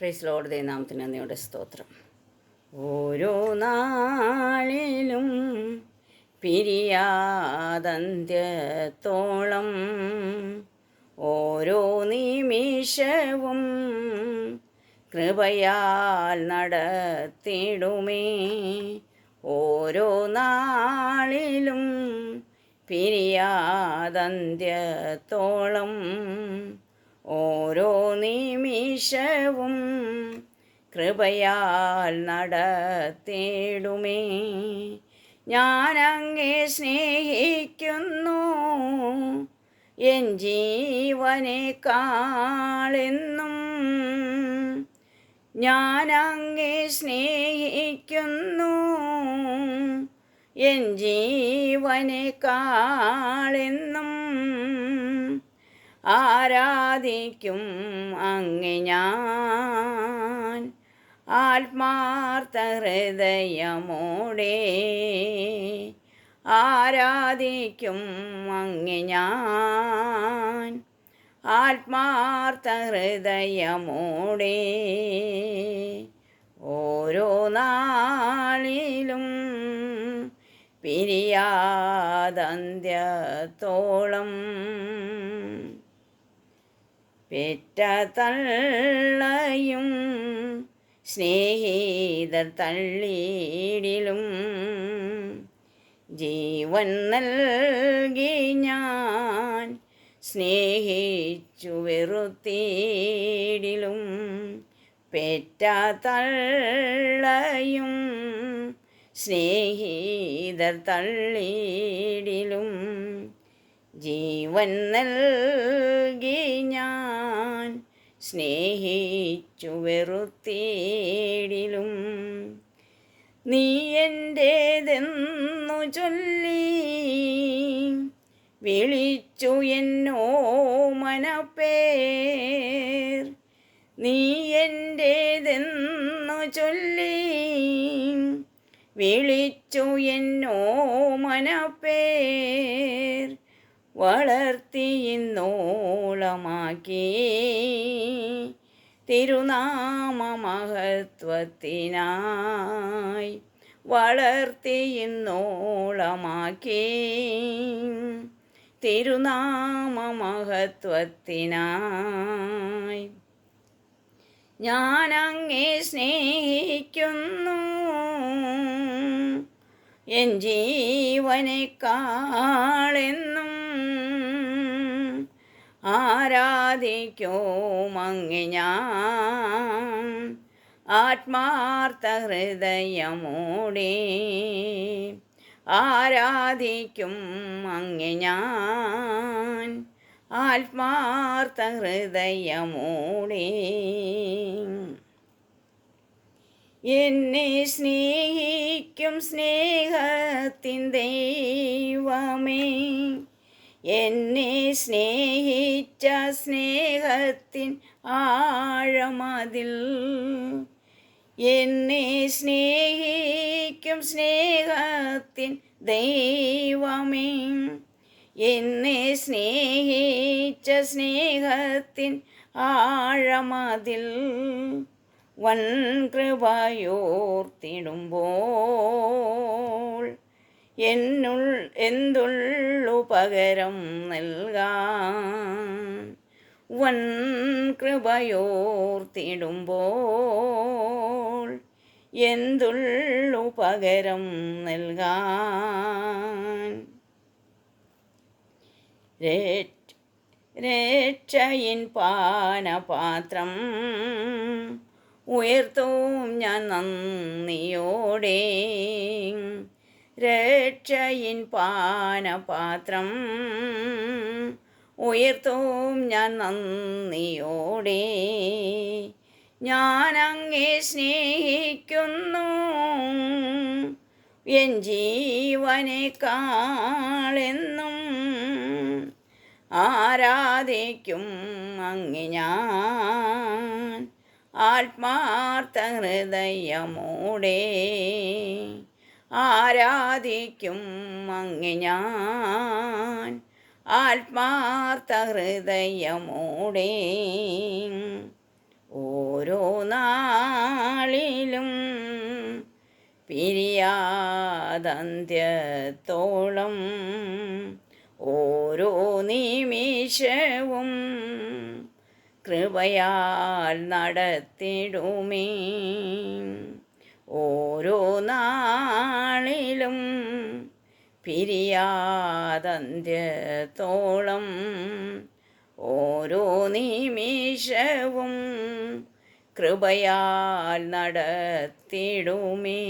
Price load ദൈനാമത്തിന് നന്ദിയുടെ സ്തോത്രം. ഓരോ നാളിലും പിരിയാതന്ത്യത്തോളം ഓരോ നിമിഷവും കൃപയാൽ നടത്തിടുമേ. ഓരോ നാളിലും പിരിയാതന്ത്യത്തോളം ഓരോ നിമിഷവും കൃപയാൽ നടത്തേടുമേ. ഞാനങ്ങെ സ്നേഹിക്കുന്നു എൻ ജീവനേക്കാളെന്നും കാളെന്നും. ഞാനങ്ങെ സ്നേഹിക്കുന്നു എൻ ജീവനേക്കാളെന്നും ആരാധിക്കും അങ്ങ് ഞാൻ. ആത്മാർത്ഥ ഹൃദയമോടെ ആരാധിക്കും അങ്ങ് ഞാൻ. ആത്മാർത്ഥ ഹൃദയമോടെ ഓരോ നാളിലും പിരിയാതന്ത്യത്തോളം പെറ്റ തള്ളയും സ്നേഹിതർ തള്ളിയിടിലും ജീവൻ നൽകി ഞാൻ സ്നേഹിച്ചു വെറുത്തിയിടിലും പെറ്റ തള്ളയും സ്നേഹിതർ തള്ളിയിടിലും ജീവൻ നൽകി ഞാൻ സ്നേഹിച്ചു വെറുത്തേടിലും. നീ എന്റേതെന്നു ചൊല്ലി വിളിച്ചു എന്നോ മനപ്പേർ. നീ എന്റേതെന്നു ചൊല്ലി വിളിച്ചു എന്നോ മനപ്പേർ. വളർത്തി ഇന്നോളമാക്കി. തിരുനാമമഹത്വത്തിനായി വളർത്തി ഇന്നോളമാക്കി. തിരുനാമമഹത്വത്തിനായി ഞാൻ അങ്ങേ സ്നേഹിക്കുന്നു. എൻ ജീവനേക്കാളെന്നും ആരാധിക്കോമങ്ങി ഞാൻ. ആത്മാർത്ഥ ഹൃദയമോടെ ആരാധിക്കും അങ്ങി ഞാൻ. ആത്മാർത്ഥ ഹൃദയമോടെ എന്നെ സ്നേഹിക്കും സ്നേഹത്തിൻ ദൈവമേ. എന്നെ സ്നേഹിച്ച സ്നേഹത്തിൻ ആഴമതിൽ. എന്നെ സ്നേഹിക്കും സ്നേഹത്തിൻ ദൈവമേ. എന്നെ സ്നേഹിച്ച സ്നേഹത്തിൻ ആഴമതിൽ. വൻ കൃപയോർത്തിടുമ്പോൾ എന്നുൾ എന്തുള്ളു പകരം നൽകാൻ. വൻ കൃപയോർത്തിടുമ്പോൾ എന്തുള്ളു പകരം നൽകാൻ. രക്ഷയിൻ പാനപാത്രം ഉയർത്തും ഞാൻ നന്ദിയോടെ. രക്ഷയിൻ പാനപാത്രം ഉയർത്തും ഞാൻ നന്ദിയോടെ. ഞാൻ അങ്ങേ സ്നേഹിക്കുന്നു. എൻ ജീവനേക്കാളെന്നും ആരാധിക്കും അങ്ങ് ഞാൻ. ആത്മാർത്ഥ ഹൃദയമൂടെ ആരാധിക്കും അങ്ങ് ഞാൻ. ആത്മാർത്ഥ ഹൃദയമൂടെ ഓരോ നാളിലും പിരിയാതന്ത്യത്തോളം ഓരോ നിമിഷവും കൃപയാൽ നടത്തിടുമേ. ഓരോ നാളിലും പിരിയാതന്ത്യത്തോളം ഓരോ നിമിഷവും കൃപയാൽ നടത്തിടുമേ.